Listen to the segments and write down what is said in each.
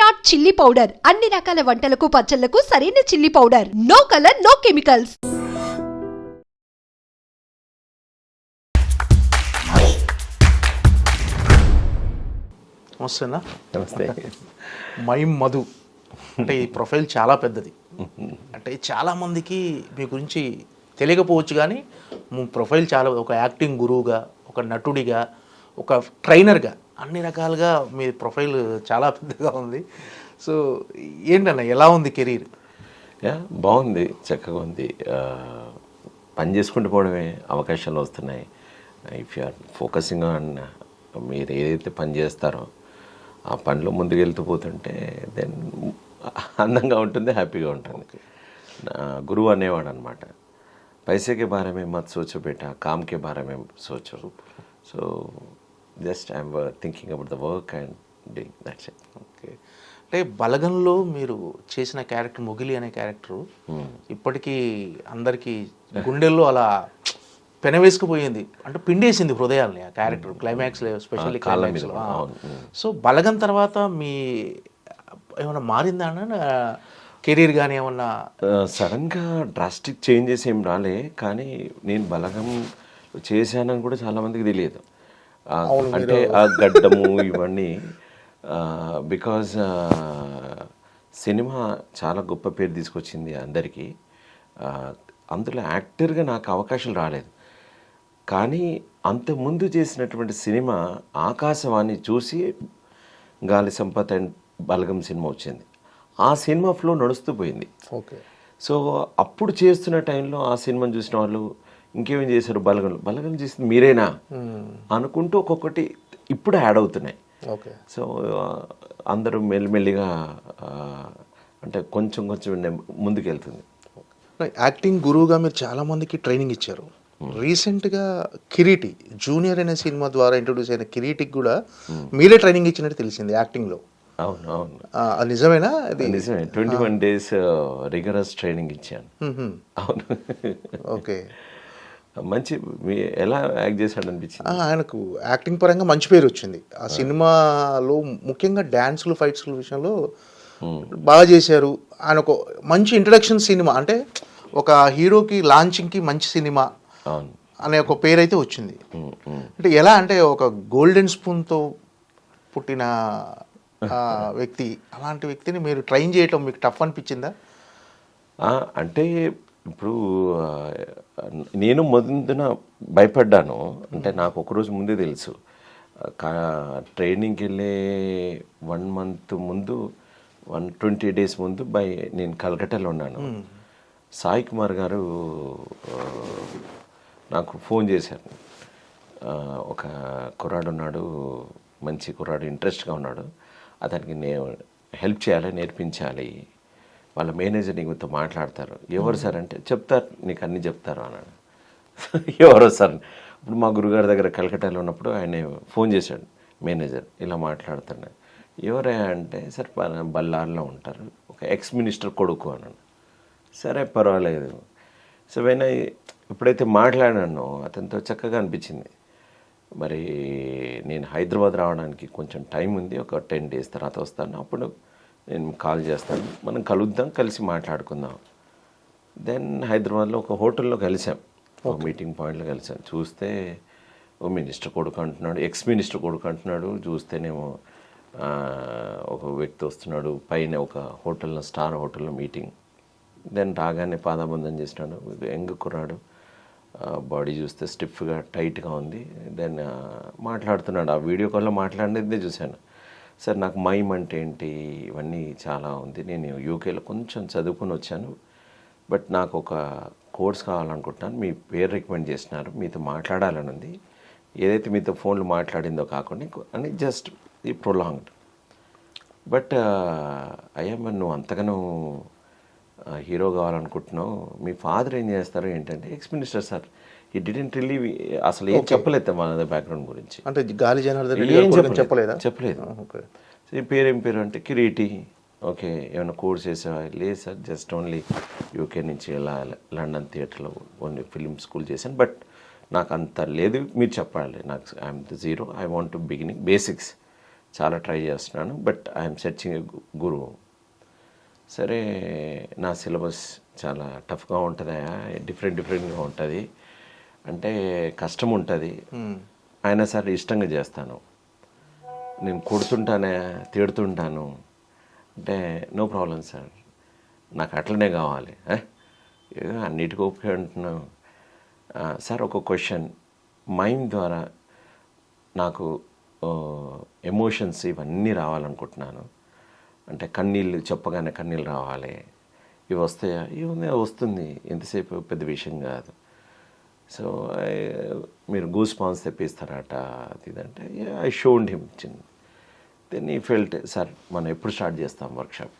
Virat chilli powder. అన్ని రకాల వంటలకు పచ్చళ్ళకు సరైన chilli powder. No colour no chemicals. నమస్తేనా? నమస్తే. మైమ్ మధు. అంటే ఈ ప్రొఫైల్ చాలా పెద్దది. అంటే చాలామందికి మీ గురించి తెలియకపోవచ్చు కానీ మీ ప్రొఫైల్ చాలా ఒక యాక్టింగ్ గురువుగా ఒక నటుడిగా ఒక ట్రైనర్గా అన్ని రకాలుగా మీ ప్రొఫైల్ చాలా పెద్దగా ఉంది. సో ఏంటన్న ఎలా ఉంది కెరీర్? బాగుంది చక్కగా ఉంది. పని చేసుకుంటూ పోవడమే అవకాశాలు వస్తున్నాయి. If you are focusing on మీరు ఏదైతే పని చేస్తారో ఆ పనిలో ముందుకెళ్తూ పోతుంటే దెన్ అందంగా ఉంటుంది హ్యాపీగా ఉంటుంది. గురువు అనేవాడు అనమాట పైసకే భారమే మత్ సోచో బేటా కామ్కే భారమే సోచో so just I'm thinking about the work and doing that's it. Okay. అంటే బలగంలో మీరు చేసిన క్యారెక్టర్ మొగిలి అనే క్యారెక్టర్ ఇప్పటికీ అందరికీ గుండెల్లో అలా పెనవేసుకుపోయింది. అంటే పిండేసింది హృదయాల్ని ఆ character climax specially climax. So Balagam తర్వాత మీ ఏమైనా మారిందా అన్న? కెరీర్ కానీ ఏమన్నా? సడన్గా డ్రాస్టిక్ చేంజెస్ ఏం రాలే కానీ నేను బలగం చేశానని కూడా చాలా మందికి తెలియదు. అంటే ఆ గడ్డము ఇవన్నీ బికాజ్ సినిమా చాలా గొప్ప పేరు తీసుకొచ్చింది అందరికీ. అందులో యాక్టర్గా నాకు అవకాశాలు రాలేదు. కానీ అంతకుముందు చేసినటువంటి సినిమా ఆకాశవాణి చూసి గాలి సంపత్ అండ్ బలగం సినిమా వచ్చింది. ఆ సినిమా ఫ్లో నడుస్తూ పోయింది. ఓకే. సో అప్పుడు చేస్తున్న టైంలో ఆ సినిమాని చూసిన వాళ్ళు ఇంకేమేం చేశారు? బలగం. బలగం చేసింది మీరేనా? అనుకుంటూ ఒక్కొక్కటి ఇప్పుడు యాడ్ అవుతున్నాయి. ఓకే. సో అందరూ మెల్లిమెల్లిగా అంటే కొంచెం కొంచెం ముందుకెళ్తుంది. యాక్టింగ్ గురువుగా మీరు చాలా మందికి ట్రైనింగ్ ఇచ్చారు. రీసెంట్గా కిరీటి జూనియర్ అనే సినిమా ద్వారా ఇంట్రొడ్యూస్ అయిన కిరీటికి కూడా మీరే ట్రైనింగ్ ఇచ్చినట్టు తెలిసింది యాక్టింగ్లో. అవును అవును. నిజమేనా? అది నిజమే. Twenty one days rigorous training ఇచ్చాను. అవును. ఓకే. మంచి ఎలా యాక్ట్ చేశాడు అనిపించింది ఆయనకు యాక్టింగ్ పరంగా మంచి పేరు వచ్చింది. ఆ సినిమాలో ముఖ్యంగా డ్యాన్స్లు ఫైట్స్ల విషయంలో బాగా చేశారు. ఆయన ఒక మంచి ఇంట్రడక్షన్ సినిమా. అంటే ఒక హీరోకి లాంచింగ్కి మంచి సినిమా అనే ఒక పేరు అయితే వచ్చింది. అంటే ఎలా అంటే ఒక గోల్డెన్ స్పూన్తో పుట్టిన వ్యక్తి. అలాంటి వ్యక్తిని మీరు ట్రైన్ చేయటం మీకు టఫ్ అనిపించిందా? అంటే ఇప్పుడు నేను మొదటిన భయపడ్డాను. అంటే నాకు ఒకరోజు ముందే తెలుసు. కా- ట్రైనింగ్కి వెళ్ళే వన్ మంత్ ముందు వన్ ట్వంటీ డేస్ ముందు బై నేను కలకట్టాలో ఉన్నాను. సాయి కుమార్ గారు నాకు ఫోన్ చేశారు. ఒక కుర్రాడు ఉన్నాడు మంచి కుర్రాడు ఇంట్రెస్ట్గా ఉన్నాడు. అతనికి నేను హెల్ప్ చేయాలి నేర్పించాలి. వాళ్ళ మేనేజర్ నీకుతో మాట్లాడతారు. ఎవరు సార్ అంటే చెప్తారు నీకు అన్నీ చెప్తారు అన్నాడు. ఎవరో సార్? ఇప్పుడు మా గురుగారి దగ్గర కలకట్టాలో ఉన్నప్పుడు ఆయన ఫోన్ చేశాడు మేనేజర్ ఇలా మాట్లాడుతున్నాడు. ఎవరే అంటే సార్ బల్లార్లో ఉంటారు ఒక ఎక్స్ మినిస్టర్ కొడుకు అన్నాడు. సరే పర్వాలేదు. సో వెన్ ఎప్పుడైతే మాట్లాడానో అతనితో చక్కగా అనిపించింది. మరి నేను హైదరాబాద్ రావడానికి కొంచెం టైం ఉంది ఒక టెన్ డేస్ తర్వాత వస్తాను. అప్పుడు నేను కాల్ చేస్తాను. మనం కలుద్దాం కలిసి మాట్లాడుకుందాం. దెన్ హైదరాబాద్లో ఒక హోటల్లో కలిసాం. ఒక మీటింగ్ పాయింట్లో కలిసాం. చూస్తే ఓ మినిస్టర్ కొడుకు అంటున్నాడు ఎక్స్ మినిస్టర్ కొడుకు అంటున్నాడు. చూస్తేనేమో ఒక వ్యక్తి వస్తున్నాడు. పైన ఒక హోటల్లో స్టార్ హోటల్లో మీటింగ్. దెన్ రాగానే పాదాబంధం చేసినాడు. యంగ్ కుర్రాడు. బాడీ చూస్తే స్టిఫ్గా టైట్గా ఉంది. దెన్ మాట్లాడుతున్నాడు. ఆ వీడియో కాల్లో మాట్లాడినదే చూశాను. సార్ నాకు మైమ్ అంటే ఏంటి? ఇవన్నీ చాలా ఉంది. నేను యూకేలో కొంచెం చదువుకుని వచ్చాను. బట్ నాకు ఒక కోర్స్ కావాలనుకుంటున్నాను. మీ పేరు రికమెండ్ చేసినారు మీతో మాట్లాడాలని ఉంది. ఏదైతే మీతో ఫోన్లు మాట్లాడిందో కాకుండా అని జస్ట్ ఈ ప్రొలాంగ్డ్. బట్ అయ్యా మరి నువ్వు అంతగానో హీరో కావాలనుకుంటున్నావు. మీ ఫాదర్ ఏం చేస్తారు ఏంటంటే ex minister sir he didn't relieve అసలు ఏం చెప్పలేదు మన బ్యాక్గ్రౌండ్ గురించి. అంటే గాలి జనార్దన్ ఏం చెప్పలేదు. సో ఈ పేరు ఏం పేరు అంటే కిరీటి. ఓకే ఏమైనా కోర్స్ చేసావా? లేదు సార్ జస్ట్ ఓన్లీ యూకే నుంచి ఇలా లండన్ థియేటర్లో ఓన్లీ ఫిలిం స్కూల్ చేశాను. బట్ నాకు అంత లేదు మీరు చెప్పాలి. నాకు I'm the zero I want to beginning basics చాలా ట్రై చేస్తున్నాను బట్ ఐఎమ్ సెర్చింగ్ గురువు సరే నా సిలబస్ చాలా టఫ్గా ఉంటుందా డిఫరెంట్ డిఫరెంట్గా ఉంటుంది. అంటే కష్టం ఉంటుంది అయినా సరే ఇష్టంగా చేస్తాను. నేను కొడుతుంటానే తిడుతుంటాను. అంటే నో ప్రాబ్లం సార్. నాకు అట్లనే కావాలి. అన్నిటికీ ఓకే అంటున్నాను సార్ ఒక క్వశ్చన్. మైండ్ ద్వారా నాకు ఎమోషన్స్ ఇవన్నీ రావాలనుకుంటున్నాను. అంటే కన్నీళ్ళు చెప్పగానే కన్నీళ్ళు రావాలి. ఇవి వస్తాయా? ఇవి వస్తుంది. ఎంతసేపు పెద్ద విషయం కాదు. సో మీరు గూస్ పాన్స్ తెప్పిస్తారట అది ఇది అంటే ఐ షోడ్ హిమ్ చిన్న దెన్ ఈ ఫెల్ట్ సార్ మనం ఎప్పుడు స్టార్ట్ చేస్తాం వర్క్షాప్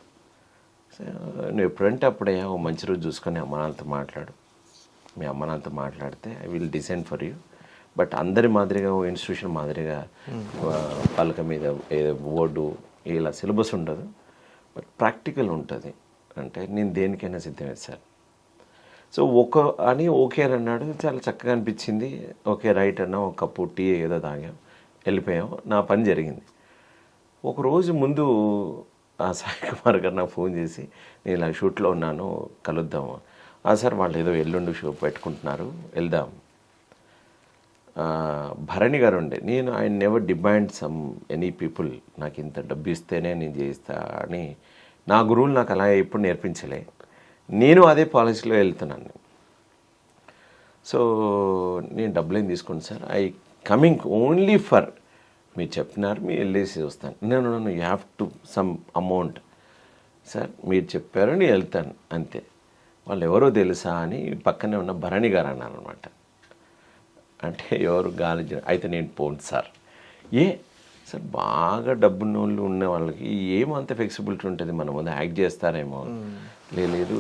సో నువ్వు ఎప్పుడంటే అప్పుడే ఓ మంచి రోజు చూసుకొని అమ్మ నాన్నతో మాట్లాడు. మీ అమ్మ నాన్నతో మాట్లాడితే I will design for you but అందరి మాదిరిగా ఓ ఇన్స్టిట్యూషన్ మాదిరిగా ఆ, పలక మీద ఏదో బోర్డు ఇలా సిలబస్ ఉండదు. బట్ ప్రాక్టికల్ ఉంటుంది. అంటే నేను దేనికైనా సిద్ధమే సార్ సో ఒక అని ఓకే అని అన్నాడు. చాలా చక్కగా అనిపించింది. ఓకే రైట్ అన్నా ఒక కప్పు టీ ఏదో తాగాం. వెళ్ళిపోయాం. నా పని జరిగింది. ఒకరోజు ముందు ఆ సాయి కుమార్ గారు నాకు ఫోన్ చేసి నేను ఇలా షూట్లో ఉన్నాను కలుద్దాము ఆ సార్ వాళ్ళు ఏదో ఎల్లుండి షో పెట్టుకుంటున్నారు. వెళ్దాం. భరణి గారు ఉండే. నేను I never demand some any people నాకు ఇంత డబ్బు ఇస్తేనే నేను చేయిస్తా అని నా గురువులు నాకు అలా ఎప్పుడు నేర్పించలే. నేను అదే పాలసీలో వెళ్తున్నాను. సో నేను డబ్బులు ఏం తీసుకోండి sir. I coming only for మీరు చెప్పినారు మీరు వెళ్ళేసి వస్తాను. నేను నన్ను you have to some amount. Sir మీరు చెప్పారు నేను వెళ్తాను అంతే. వాళ్ళు ఎవరో తెలుసా అని పక్కనే ఉన్న భరణి గారు అన్నారు అనమాట అంటే ఎవరు గాలి అయితే నేను పోను సార్. ఏ సార్ బాగా డబ్బున్న వాళ్ళు ఉన్న వాళ్ళకి ఏమంత ఫ్లెక్సిబిలిటీ ఉంటుంది? మన ముందు యాక్ట్ చేస్తారేమో. లేదు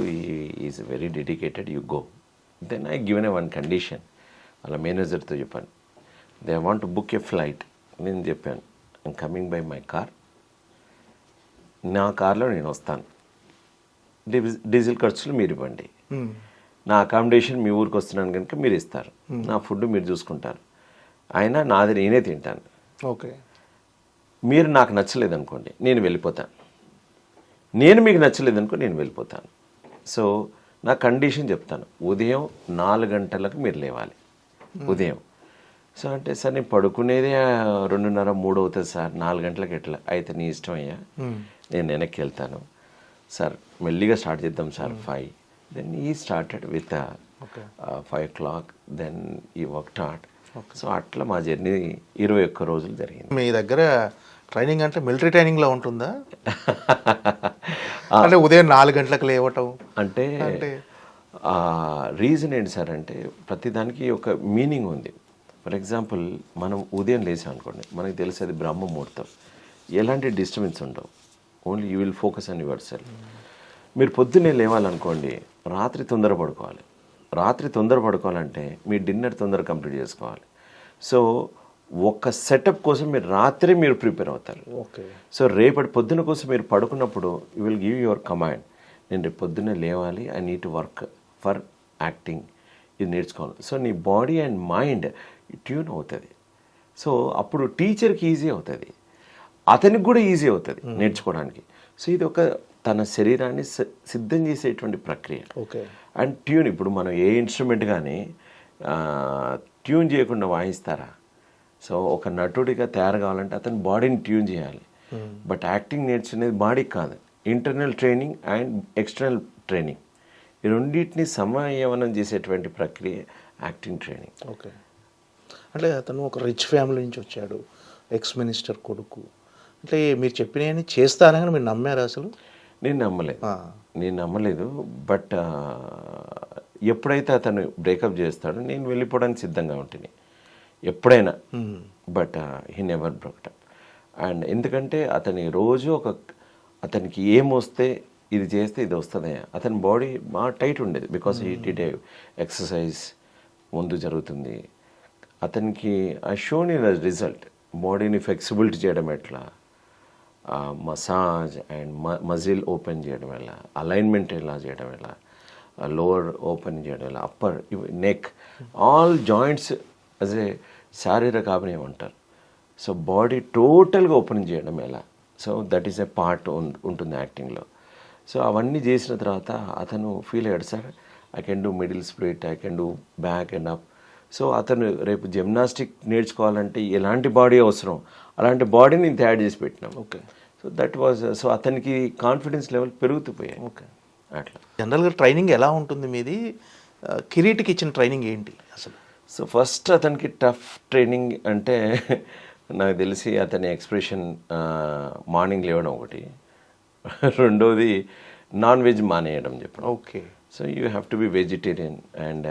is very dedicated you go. Then I given a one condition వాళ్ళ మేనేజర్తో చెప్పాను. They want book a flight నేను చెప్పాను. I'm coming by my car నా కార్లో నేను వస్తాను. డీజిల్ డీజిల్ ఖర్చులు మీరు ఇవ్వండి. నా అకామిడేషన్ మీ ఊరికి వస్తున్నాను కనుక మీరు ఇస్తారు. నా ఫుడ్ మీరు చూసుకుంటారు. అయినా నాది నేనే తింటాను. ఓకే మీరు నాకు నచ్చలేదు అనుకోండి నేను వెళ్ళిపోతాను. నేను మీకు నచ్చలేదు అనుకో నేను వెళ్ళిపోతాను. సో నా కండిషన్ చెప్తాను. ఉదయం నాలుగు గంటలకు మీరు లేవాలి. ఉదయం. సో అంటే సార్ నేను పడుకునేదే రెండున్నర మూడు అవుతుంది సార్. నాలుగు గంటలకు ఎట్లా? అయితే నీ ఇష్టం అయ్యా. నేను వెనక్కి వెళ్తాను. సార్ మెల్లిగా స్టార్ట్ చేద్దాం sir five. Then he started with five o'clock then he work start so అట్లా మా జర్నీ ఇరవై ఒక్క రోజులు జరిగింది. మీ దగ్గర ట్రైనింగ్ అంటే మిలిటరీ ట్రైనింగ్ లా ఉంటుందా అంటే ఉదయం నాలుగు గంటలకు లేవటం. అంటే? రీజన్ ఏంటి సార్ అంటే ప్రతిదానికి ఒక మీనింగ్ ఉంది. ఫర్ ఎగ్జాంపుల్ మనం ఉదయం లేసాం అనుకోండి మనకి తెలిసేది బ్రహ్మ ముహూర్తం. ఎలాంటి డిస్టర్బెన్స్ ఉండవు. Only you will focus on yourself మీరు పొద్దున్నే లేవాలనుకోండి రాత్రి తొందర పడుకోవాలి. రాత్రి తొందర పడుకోవాలంటే మీ డిన్నర్ తొందర కంప్లీట్ చేసుకోవాలి. సో ఒక సెటప్ కోసం మీరు రాత్రే మీరు ప్రిపేర్ అవుతారు. ఓకే. సో రేపటి పొద్దున కోసం మీరు పడుకున్నప్పుడు you will give your command నేను రేపు పొద్దున్నే లేవాలి. I need to work for acting ఇది నేర్చుకోవాలి. సో నీ బాడీ అండ్ మైండ్ ట్యూన్ అవుతుంది. సో అప్పుడు టీచర్కి ఈజీ అవుతుంది. అతనికి కూడా ఈజీ అవుతుంది నేర్చుకోవడానికి. సో ఇది ఒక తన శరీరాన్ని సిద్ధం చేసేటువంటి ప్రక్రియ. ఓకే. అండ్ ట్యూన్ ఇప్పుడు మనం ఏ ఇన్స్ట్రుమెంట్ కానీ ట్యూన్ చేయకుండా వాయిస్తారా? సో ఒక నటుడిగా తయారు కావాలంటే అతని బాడీని ట్యూన్ చేయాలి. బట్ యాక్టింగ్ నేర్చుకునేది బాడీకి కాదు. Internal training and external training. ఈ రెండింటిని సమయవనం చేసేటువంటి ప్రక్రియ యాక్టింగ్ ట్రైనింగ్. ఓకే. అంటే అతను ఒక రిచ్ ఫ్యామిలీ నుంచి వచ్చాడు. ఎక్స్ మినిస్టర్ కొడుకు. అంటే మీరు చెప్పినవన్నీ చేస్తానని మీరు నమ్మారు అసలు? నేను నమ్మలేదు. నేను నమ్మలేదు. బట్ ఎప్పుడైతే అతను బ్రేకప్ చేస్తాడో నేను వెళ్ళిపోవడానికి సిద్ధంగా ఉంటుంది ఎప్పుడైనా. But he never broke up and ఎందుకంటే అతని రోజు ఒక అతనికి ఏం వస్తే ఇది చేస్తే ఇది వస్తుంది అతని బాడీ బాగా టైట్ ఉండేది బికాస్ హీ డిడ్ ఎక్సర్సైజ్ ముందు జరుగుతుంది. అతనికి ఆ షోన్ ఇన్ రిజల్ట్. బాడీని ఫ్లెక్సిబిలిటీ చేయడం ఎట్లా? మసాజ్ అండ్ మజిల్ ఓపెన్ చేయడం వల్ల అలైన్మెంట్ ఎలా చేయడం వల్ల లోవర్ ఓపెన్ చేయడం వల్ల upper neck all joints as a శారీరక అభినయం అంటారు. సో బాడీ టోటల్గా ఓపెన్ చేయడం ఎలా? So that is a part ఉంటుంది యాక్టింగ్లో సో అవన్నీ చేసిన తర్వాత అతను ఫీల్ అయ్యాడు sir I can do middle split I can do back and up so అతను రేపు జిమ్నాస్టిక్ నేర్చుకోవాలంటే ఎలాంటి బాడీ అవసరం? అలాంటి బాడీని నేను తయారు చేసి పెట్టినాం. Okay. So that was so అతనికి కాన్ఫిడెన్స్ లెవెల్ పెరుగుతూ పోయాయి. ఓకే. అట్లా. జనరల్గా ట్రైనింగ్ ఎలా ఉంటుంది మీది? కిరీటికి ఇచ్చిన ట్రైనింగ్ ఏంటి అసలు? సో ఫస్ట్ అతనికి టఫ్ ట్రైనింగ్ అంటే నాకు తెలిసి అతని ఎక్స్ప్రెషన్ మార్నింగ్ లేవడం ఒకటి. రెండోది నాన్ వెజ్ మానేయడం చెప్పడం. Okay. So you have to be vegetarian and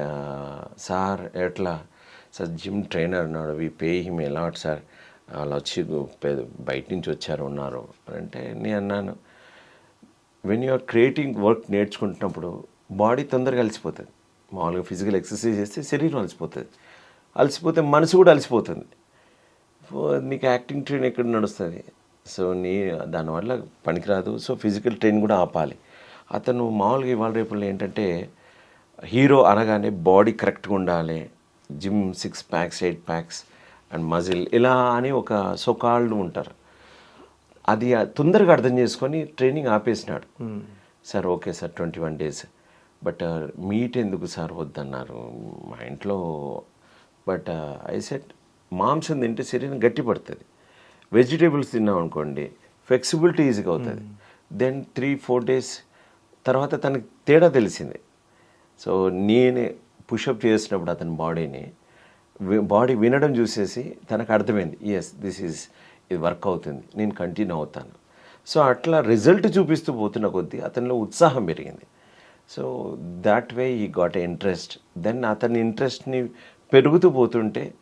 sir ఎట్లా? సార్ జిమ్ ట్రైనర్ ఉన్నాడు. We pay him a lot sir వాళ్ళు వచ్చి బయట నుంచి వచ్చారు ఉన్నారు అని అంటే నేను అన్నాను వెన్ యూఆర్ క్రియేటింగ్ వర్క్ నేర్చుకుంటున్నప్పుడు బాడీ తొందరగా అలసిపోతుంది. మామూలుగా ఫిజికల్ ఎక్సర్సైజ్ చేస్తే శరీరం అలసిపోతుంది. అలసిపోతే మనసు కూడా అలసిపోతుంది. నీకు యాక్టింగ్ ట్రైన్ ఎక్కడ నడుస్తుంది? సో నీ దానివల్ల పనికిరాదు. సో ఫిజికల్ ట్రైన్ కూడా ఆపాలి. అతను మామూలుగా ఇవాళ రేపుల్లో ఏంటంటే హీరో అనగానే బాడీ కరెక్ట్గా ఉండాలి. Gym six packs eight packs and muscle ఇలా అని ఒక సొకాళ్ళు ఉంటారు. అది తొందరగా అర్థం చేసుకొని training ఆపేసినాడు. Sir okay sir twenty one days. But meat ఎందుకు సార్ వద్దన్నారు? మా ఇంట్లో బట్ ఐ సెట్ మాంసం తింటే శరీరం గట్టి పడుతుంది. వెజిటేబుల్స్ తిన్నాం అనుకోండి ఫ్లెక్సిబిలిటీ ఈజీగా అవుతుంది. దెన్ త్రీ ఫోర్ డేస్ తర్వాత తనకి తేడా తెలిసింది. సో నేనే పుషప్ చేసినప్పుడు అతని బాడీని బాడీ వినడం చూసేసి తనకు అర్థమైంది ఎస్ దిస్ ఈజ్ ఇది వర్క్ అవుతుంది. నేను కంటిన్యూ అవుతాను. సో అట్లా రిజల్ట్ చూపిస్తూ పోతున్న కొద్దీ అతనిలో ఉత్సాహం పెరిగింది. సో దాట్ వే ఈ గాట్ ఎ ఇంట్రెస్ట్ దెన్ అతని ఇంట్రెస్ట్ని పెరుగుతూ పోతుంటే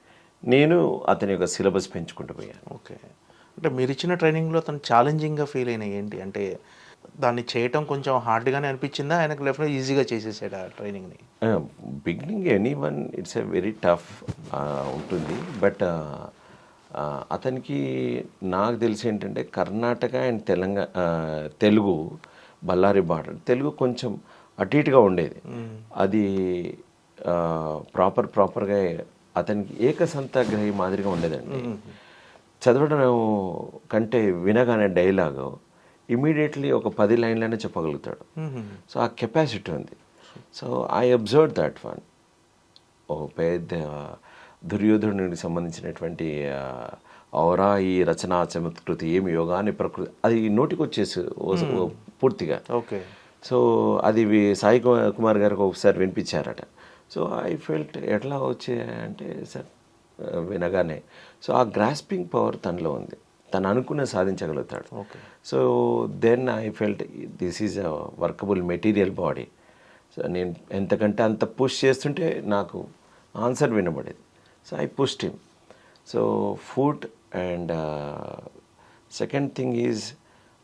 నేను అతని యొక్క సిలబస్ పెంచుకుంటూ పోయాను. ఓకే. అంటే మీరు ఇచ్చిన ట్రైనింగ్లో తను ఛాలెంజింగ్గా ఫీల్ అయినాయి ఏంటి? అంటే దాన్ని చేయటం కొంచెం హార్డ్గానే అనిపించిందా? ఆయనకు లెఫ్ట్ ఈజీగా చేసేసాడు ఆ ట్రైనింగ్ని beginning any one it's a very tough ఉంటుంది. బట్ అతనికి నాకు తెలిసి ఏంటంటే కర్ణాటక అండ్ తెలంగాణ తెలుగు బళ్ళారి బార్డర్. తెలుగు కొంచెం అటు ఇటుగా ఉండేది. అది ప్రాపర్ ప్రాపర్గా అతనికి ఏకసంతాగ్రహి మాదిరిగా ఉండేదండి. చదవడం కంటే వినగానే డైలాగు ఇమీడియట్లీ ఒక పది లైన్లైనా చెప్పగలుగుతాడు. సో ఆ కెపాసిటీ ఉంది. So I observe that one. ఒక పెద్ద దుర్యోధనుడికి సంబంధించినటువంటి ఔరా ఈ రచనా చమత్కృతి ఏమి యోగాని ప్రకృతి అది నోటికి వచ్చేసి ఓ- ఓ పూర్తిగా. ఓకే. సో అది సాయి కుమార్ కుమార్ గారికి ఒకసారి వినిపించారట. సో ఐ ఫెల్ట్ ఎట్లా వచ్చే అంటే సార్ వినగానే సో ఆ గ్రాస్పింగ్ పవర్ తనలో ఉంది. తను అనుకున్న సాధించగలుగుతాడు. Okay. So then I felt this is a workable material body. So నేను ఎంతకంటే అంత పుష్ చేస్తుంటే నాకు answer వినబడేది. So I pushed him. So food and second thing is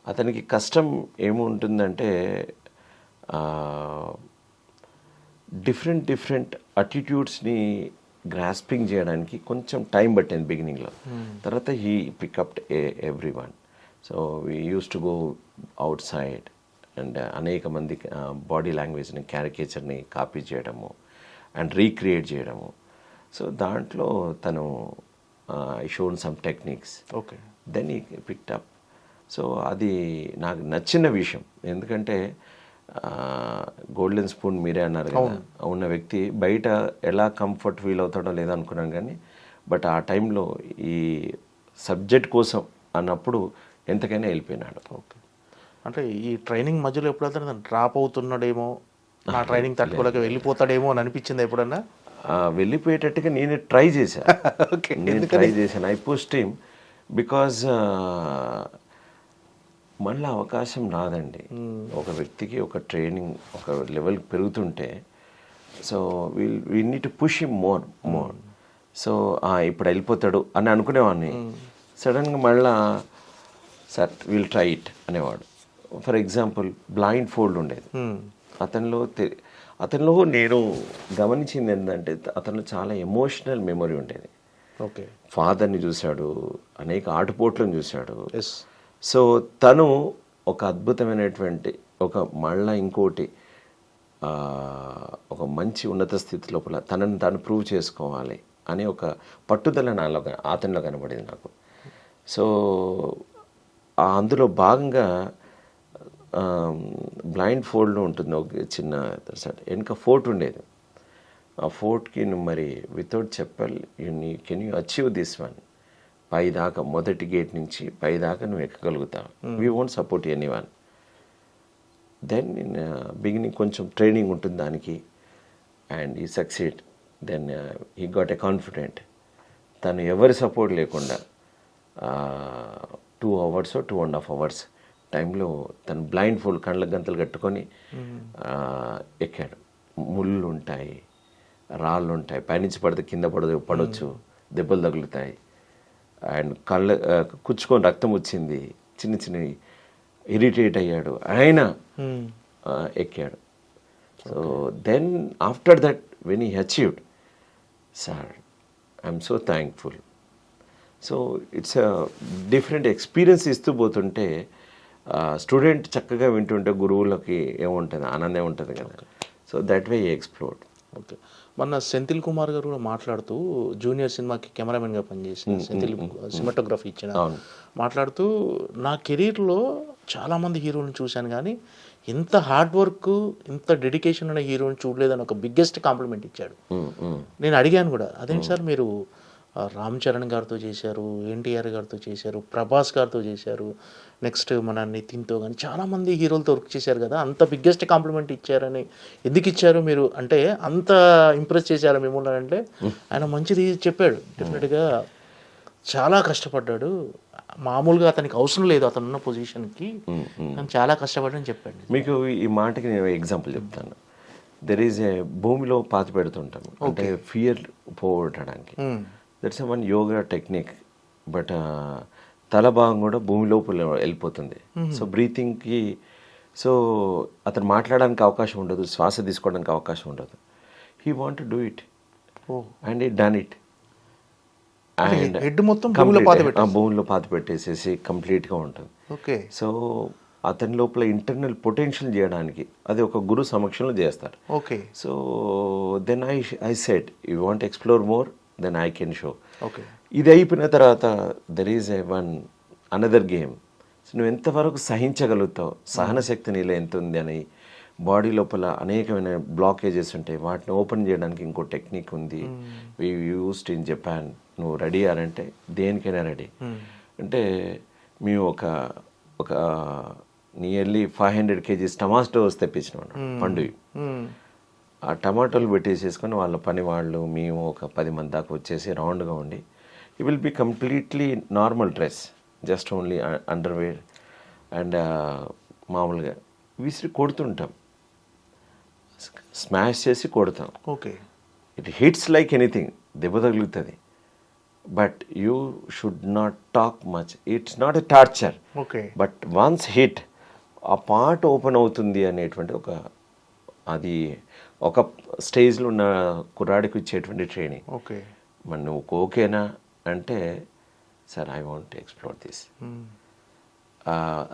అతనికి కష్టం ఏముంటుందంటే డిఫరెంట్ డిఫరెంట్ అటిట్యూడ్స్ని గ్రాస్పింగ్ చేయడానికి కొంచెం టైం పట్టింది బిగినింగ్లో తర్వాత he pick up every one so we use to go outside and అనేక మంది బాడీ లాంగ్వేజ్ని క్యారికేచర్ని కాపీ చేయడము అండ్ రీక్రియేట్ చేయడము. సో దాంట్లో తను I shown some techniques okay then he picked up so అది నాకు నచ్చిన విషయం. ఎందుకంటే గోల్డెన్ స్పూన్ మీరే అన్నారు కదా. ఉన్న వ్యక్తి బయట ఎలా కంఫర్ట్ ఫీల్ అవుతాడో లేదో అనుకున్నాను కానీ బట్ ఆ టైంలో ఈ సబ్జెక్ట్ కోసం అన్నప్పుడు ఎంతకైనా వెళ్ళిపోయినాడు. ఓకే. అంటే ఈ ట్రైనింగ్ మధ్యలో ఎప్పుడైతే డ్రాప్ అవుతున్నాడేమో నా ట్రైనింగ్ తట్టుకోలేక వెళ్ళిపోతాడేమో అని అనిపించింది ఎప్పుడన్నా? వెళ్ళిపోయేటట్టుగా నేను ట్రై చేశాను నేను ట్రై చేశాను. ఐ పోస్ట్ టీమ్ బికాజ్ మళ్ళీ అవకాశం రాదండి. ఒక వ్యక్తికి ఒక ట్రైనింగ్ ఒక level పెరుగుతుంటే so will we need to push him more more. So ఇప్పుడు వెళ్ళిపోతాడు అని అనుకునేవాడిని. సడన్గా మళ్ళా సార్ విల్ ట్రై ఇట్ అనేవాడు. ఫర్ ఎగ్జాంపుల్ బ్లైండ్ ఫోల్డ్ ఉండేది. అతనిలో అతనిలో నేను గమనించింది ఏంటంటే అతనిలో చాలా ఎమోషనల్ మెమొరీ ఉండేది. ఓకే ఫాదర్ని చూశాడు అనేక ఆటుపోట్లను చూశాడు. ఎస్ సో తను ఒక అద్భుతమైనటువంటి ఒక మళ్ళా ఇంకోటి ఒక మంచి ఉన్నత స్థితి లోపల తనని తాను ప్రూవ్ చేసుకోవాలి అనే ఒక పట్టుదల నాలో అతనిలో కనబడింది నాకు. సో అందులో భాగంగా బ్లైండ్ ఫోల్డ్ ఉంటుంది ఒక చిన్న వెనుక ఫోర్ట్ ఉండేది. ఆ ఫోర్ట్కి నువ్వు మరి వితౌట్ చెప్పల్ నీ can you achieve this one పై దాకా మొదటి గేట్ నుంచి పై దాకా నువ్వు ఎక్కగలుగుతావు. We won't support any one then beginning కొంచెం ట్రైనింగ్ ఉంటుంది దానికి. And he succeed then he got a confident తను ఎవరి సపోర్ట్ లేకుండా two hours two and half hours టైంలో తను బ్లైండ్ ఫుల్ కళ్ళ గంతలు కట్టుకొని ఆ, ఎక్కాడు. ముళ్ళు ఉంటాయి రాళ్ళు ఉంటాయి. పైనుంచి పడితే కింద పడదు పడవచ్చు దెబ్బలు తగులుతాయి. అండ్ కళ్ళ కుచ్చుకొని రక్తం వచ్చింది. చిన్న చిన్నవి ఇరిటేట్ అయ్యాడు. అయినా ఆ, ఎక్కాడు. So then after that when he achieved sir I'm so thankful so it's different experience ఇస్తూ పోతుంటే స్టూడెంట్ చక్కగా వింటుంటే గురువులకి ఏముంటుంది? ఆనందం ఉంటుంది కదా. So that way explored okay. మొన్న సెంథిల్ కుమార్ గారు కూడా మాట్లాడుతూ జూనియర్ సినిమాకి కెమెరామెన్గా పనిచేసిన సెంథిల్ సినిమాటోగ్రఫీ ఇచ్చిన. మాట్లాడుతూ నా కెరీర్లో చాలామంది హీరోలను చూశాను కానీ ఇంత హార్డ్ వర్క్ ఇంత డెడికేషన్ ఉన్న హీరోని చూడలేదని ఒక బిగ్గెస్ట్ కాంప్లిమెంట్ ఇచ్చాడు. నేను అడిగాను కూడా అదేంటి సార్ మీరు రామ్ చరణ్ గారితో చేశారు ఎన్టీఆర్ గారితో చేశారు ప్రభాస్ గారితో చేశారు నెక్స్ట్ మన నితిన్తో కానీ చాలామంది హీరోలతో వర్క్ చేశారు కదా అంత బిగ్గెస్ట్ కాంప్లిమెంట్ ఇచ్చారని ఎందుకు ఇచ్చారు మీరు? అంటే అంత ఇంప్రెస్ చేశారు మిమ్మల్ని అంటే? ఆయన మంచిది చెప్పాడు. డెఫినెట్గా చాలా కష్టపడ్డాడు. మామూలుగా అతనికి అవసరం లేదు అతను ఉన్న పొజిషన్కి కానీ చాలా కష్టపడ్డని చెప్పాడు మీకు ఈ మాటకి నేను ఎగ్జాంపుల్ చెప్తాను. దెర్ ఈజ్ ఏ భూమిలో పాతి పెడుతుంటాం అంటే ఫియర్ పోగొట్టడానికి. That's one yoga technique but తల భాగం కూడా భూమి లోపల వెళ్ళిపోతుంది. సో బ్రీతింగ్కి సో అతను మాట్లాడడానికి అవకాశం ఉండదు శ్వాస తీసుకోవడానికి అవకాశం ఉండదు. He want do it and it done it and head మొత్తం భూమిలో పాతి పెట్టేసేసి కంప్లీట్గా ఉంటుంది. ఓకే. సో అతని లోపల ఇంటర్నల్ పొటెన్షియల్ చేయడానికి అది ఒక గురు సమక్షంలో చేస్తారు. Okay. So then I I set you want explore more then I can show okay ఇది అయిపోయిన తర్వాత there is a one another game నువ్వు ఎంతవరకు సహించగలుగుతావు? సహన శక్తి నీలో ఎంత ఉంది అని బాడీ లోపల అనేకమైన బ్లాకేజెస్ ఉంటాయి. వాటిని ఓపెన్ చేయడానికి ఇంకో టెక్నిక్ ఉంది. వి యూస్డ్ ఇన్ జపాన్ నువ్వు రెడీ అంటే దేనికైనా రెడీ అంటే మేము ఒక ఒక nearly five hundred kgs tomatoes తెప్పించినాం పండువి. ఆ టమాటోలు పెట్టేసేసుకొని వాళ్ళ పని వాళ్ళు మేము ఒక పది మంది దాకా వచ్చేసి రౌండ్గా ఉండి he will be completely normal dress just only underwear and మామూలుగా విసిరి కొడుతుంటాం. స్మాష్ చేసి కొడతాం. Okay. It hits like anything దెబ్బ తగులుతుంది. But you should not talk much it's not a torture okay. But once hit ఆ పార్ట్ ఓపెన్ అవుతుంది అనేటువంటి ఒక అది ఒక స్టేజ్లో ఉన్న కుర్రాడికి ఇచ్చేటువంటి ట్రైనింగ్. ఓకే. మరి నువ్వు ఓకేనా అంటే sir I want explore this.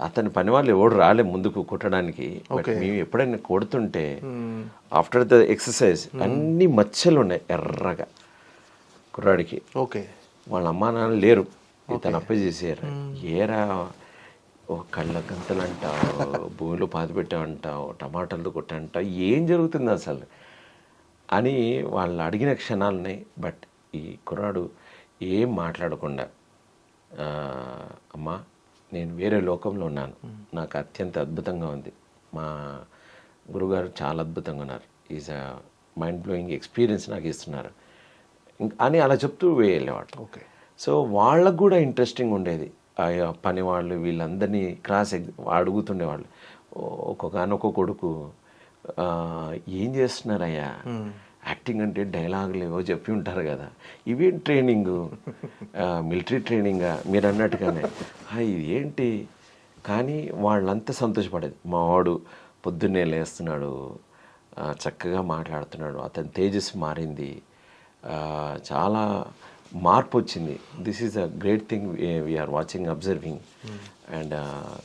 అతని పని వాళ్ళు ఎవడు రాలే ముందుకు కుట్టడానికి మేము ఎప్పుడైనా కొడుతుంటే ఆఫ్టర్ ద ఎక్సర్సైజ్ అన్ని మచ్చలు ఉన్నాయి ఎర్రగా కుర్రాడికి. ఓకే. వాళ్ళ అమ్మా నాన్న లేరు. ఇతను అప్ప చేసారు ఏరా ఓ కళ్ళ గంతలు అంటావు భూమిలో పాతి పెట్టావంటావు టమాటాలు కొట్టంటావు ఏం జరుగుతుంది అసలు? అని వాళ్ళు అడిగిన క్షణాలని బట్ ఈ కుర్రాడు ఏం మాట్లాడకుండా "ఆ, అమ్మా నేను వేరే లోకంలో ఉన్నాను. నాకు అత్యంత అద్భుతంగా ఉంది. మా గురుగారు చాలా అద్భుతంగా ఉన్నారు. Is a mind blowing experience నాకు ఇస్తున్నారు. అని అలా చెప్తూ వెళ్ళేవాడు ఓకే. సో వాళ్ళకు కూడా ఇంట్రెస్టింగ్ ఉండేది. ఆ పని వాళ్ళు వీళ్ళందరినీ క్రాస్ అడుగుతుండేవాళ్ళు. ఓ- ఒక్కొక్క అనొక కొడుకు "ఆ, ఏం చేస్తున్నారయ్యా? యాక్టింగ్ అంటే డైలాగులు ఏవో చెప్పి ఉంటారు కదా. ఇవేం ట్రైనింగ్? మిలిటరీ ట్రైనింగా? మీరు అన్నట్టుగానే. "ఆ, ఇది ఏంటి? కానీ వాళ్ళంతా సంతోషపడేది. మా వాడు పొద్దున్నే లేస్తున్నాడు చక్కగా మాట్లాడుతున్నాడు. అతని తేజస్సు మారింది. చాలా మార్పు వచ్చింది this is a great thing we're watching observing and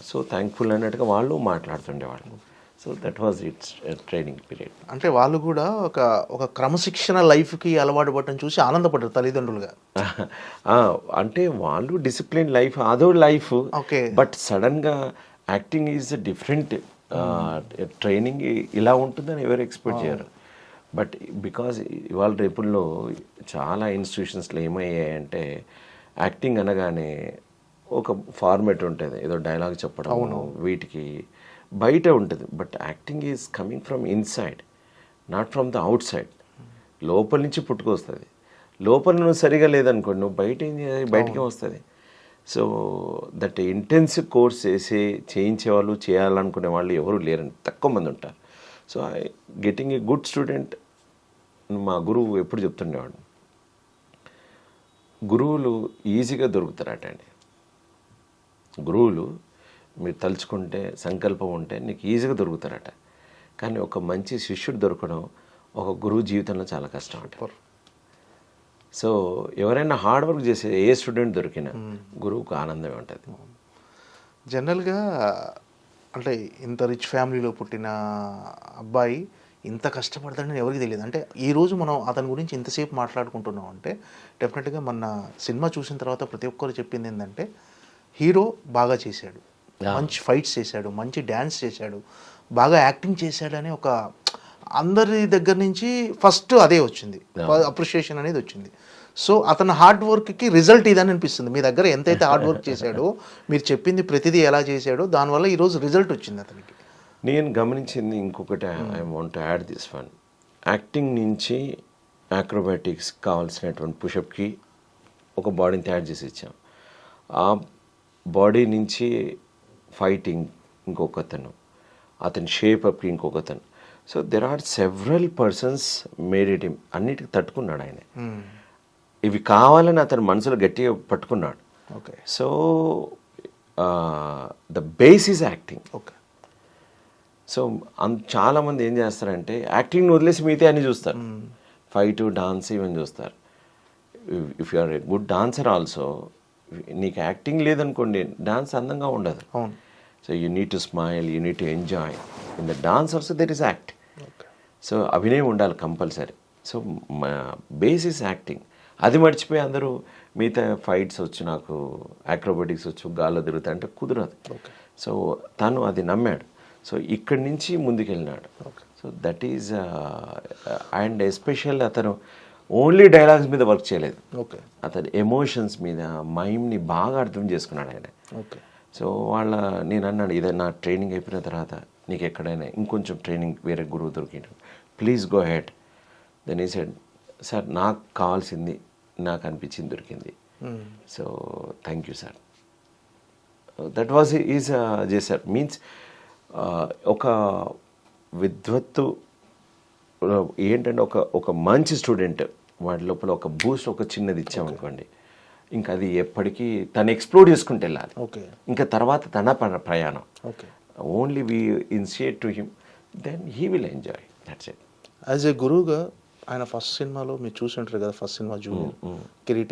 so thankful అన్నట్టుగా వాళ్ళు మాట్లాడుతుండేవాళ్ళు so that was it's training period అంటే వాళ్ళు కూడా ఒక ఒక క్రమశిక్షణ లైఫ్కి అలవాటు పడటం చూసి ఆనందపడ్డారు తల్లిదండ్రులుగా. అంటే వాళ్ళు డిసిప్లిన్ లైఫ్ అదో లైఫ్. Okay. బట్ సడన్గా యాక్టింగ్ ఈజ్ డిఫరెంట్ ట్రైనింగ్ ఇలా ఉంటుందని ఎవరు ఎక్స్పెక్ట్ చేయరు. బట్ బికాజ్ ఇవాళ రేపుల్లో చాలా ఇన్స్టిట్యూషన్స్లో ఏమయ్యాయంటే యాక్టింగ్ అనగానే ఒక ఫార్మేట్ ఉంటుంది. ఏదో డైలాగ్ చెప్పడం వీటికి బయట ఉంటుంది. But acting is coming from inside not from the outside. లోపల నుంచి పుట్టుకొస్తుంది. లోపల నువ్వు సరిగా లేదనుకోండి నువ్వు బయట ఏం చేయాలి? బయటకే వస్తుంది. సో దట్ ఇంటెన్సివ్ కోర్స్ చేసి చేయించే వాళ్ళు చేయాలనుకునే వాళ్ళు ఎవరు లేరండి. తక్కువ మంది ఉంటారు. So I getting a good student మా గురువు ఎప్పుడు చెప్తుండేవాడు? గురువులు ఈజీగా దొరుకుతారట అండి. గురువులు మీరు తలుచుకుంటే సంకల్పం ఉంటే నీకు ఈజీగా దొరుకుతారట. కానీ ఒక మంచి శిష్యుడు దొరకడం ఒక గురువు జీవితంలో చాలా కష్టం అంట. సో ఎవరైనా హార్డ్ వర్క్ చేసే ఏ స్టూడెంట్ దొరికినా గురువుకు ఆనందమే ఉంటుంది. జనరల్గా అంటే ఇంత రిచ్ ఫ్యామిలీలో పుట్టిన అబ్బాయి ఇంత కష్టపడతాడని ఎవరికి తెలియదు. అంటే ఈ రోజు మనం అతని గురించి ఇంతసేపు మాట్లాడుకుంటున్నాం అంటే డెఫినెట్గా మన సినిమా చూసిన తర్వాత ప్రతి ఒక్కరు చెప్పింది ఏంటంటే హీరో బాగా చేశాడు. మంచి ఫైట్స్ చేశాడు మంచి డ్యాన్స్ చేశాడు బాగా యాక్టింగ్ చేశాడని ఒక అందరి దగ్గర నుంచి ఫస్ట్ అదే వచ్చింది. అప్రిషియేషన్ అనేది వచ్చింది. సో అతని హార్డ్ వర్క్కి రిజల్ట్ ఇదని అనిపిస్తుంది. మీ దగ్గర ఎంతైతే హార్డ్ వర్క్ చేశాడో మీరు చెప్పింది ప్రతిదీ ఎలా చేశాడో దానివల్ల ఈరోజు రిజల్ట్ వచ్చింది అతనికి. నేను గమనించింది ఇంకొకటి I want add this one acting నుంచి యాక్రోబాటిక్స్ కావాల్సినటువంటి పుషప్కి ఒక బాడీని తయారు చేసి ఇచ్చాం. ఆ బాడీ నుంచి ఫైటింగ్ ఇంకొకతను అతని షేప్ అప్కి ఇంకొకతను. So there are several persons made it him అన్నిటికి తట్టుకున్నాడు ఆయన. ఇవి కావాలని అతను మనసులో గట్టిగా పట్టుకున్నాడు. Okay so the base is acting okay so అన్ చాలామంది ఏం చేస్తారంటే యాక్టింగ్ వదిలేసి మిగతా అన్ని చూస్తారు. ఫైట్ డాన్స్ ఇవన్నీ చూస్తారు. If you are a good dancer also నీకు యాక్టింగ్ లేదనుకోండి డాన్స్ అందంగా ఉండదు. So you need to smile you need to enjoy. In the dance also there is act. So అభినయం ఉండాలి కంపల్సరీ. సో మా బేస్ ఇస్ యాక్టింగ్. అది మర్చిపోయి అందరూ మిగతా ఫైట్స్ వచ్చు నాకు అక్రోబాటిక్స్ వచ్చు గాల్లో తిరుగుతా అంటే కుదరదు. సో తను అది నమ్మాడు. సో ఇక్కడి నుంచి ముందుకెళ్ళినాడు. So that is and especial అతను ఓన్లీ డైలాగ్స్ మీద వర్క్ చేయలేదు. ఓకే అతని ఎమోషన్స్ మీద మైండ్ని బాగా అర్థం చేసుకున్నాడు ఆయన. ఓకే సో వాళ్ళ నేను అన్నాడు ఏదైనా ట్రైనింగ్ అయిపోయిన తర్వాత నీకు ఎక్కడైనా ఇంకొంచెం ట్రైనింగ్ వేరే గురువు దొరికిండు. Please go ahead then he said sir నాకు కావాల్సింది నాకు అనిపించింది దొరికింది. So thank you sir that was is చేశారు మీన్స్ ఒక విద్వత్తు ఏంటంటే ఒక ఒక మంచి స్టూడెంట్ వాడి లోపల ఒక బూస్ట్ ఒక చిన్నది ఇచ్చామనుకోండి ఇంకా అది ఎప్పటికీ తను ఎక్స్ప్లోర్ చేసుకుంటూ వెళ్ళాలి ఓకే. ఇంకా తర్వాత తన ప్ర- ప్రయాణం. Okay. Only we initiate to him then he will enjoy. That's it as a గురువుగా ఆయన ఫస్ట్ సినిమాలో మీరు చూసి ఉంటారు కదా ఫస్ట్ సినిమా జూనియర్ కిరీటి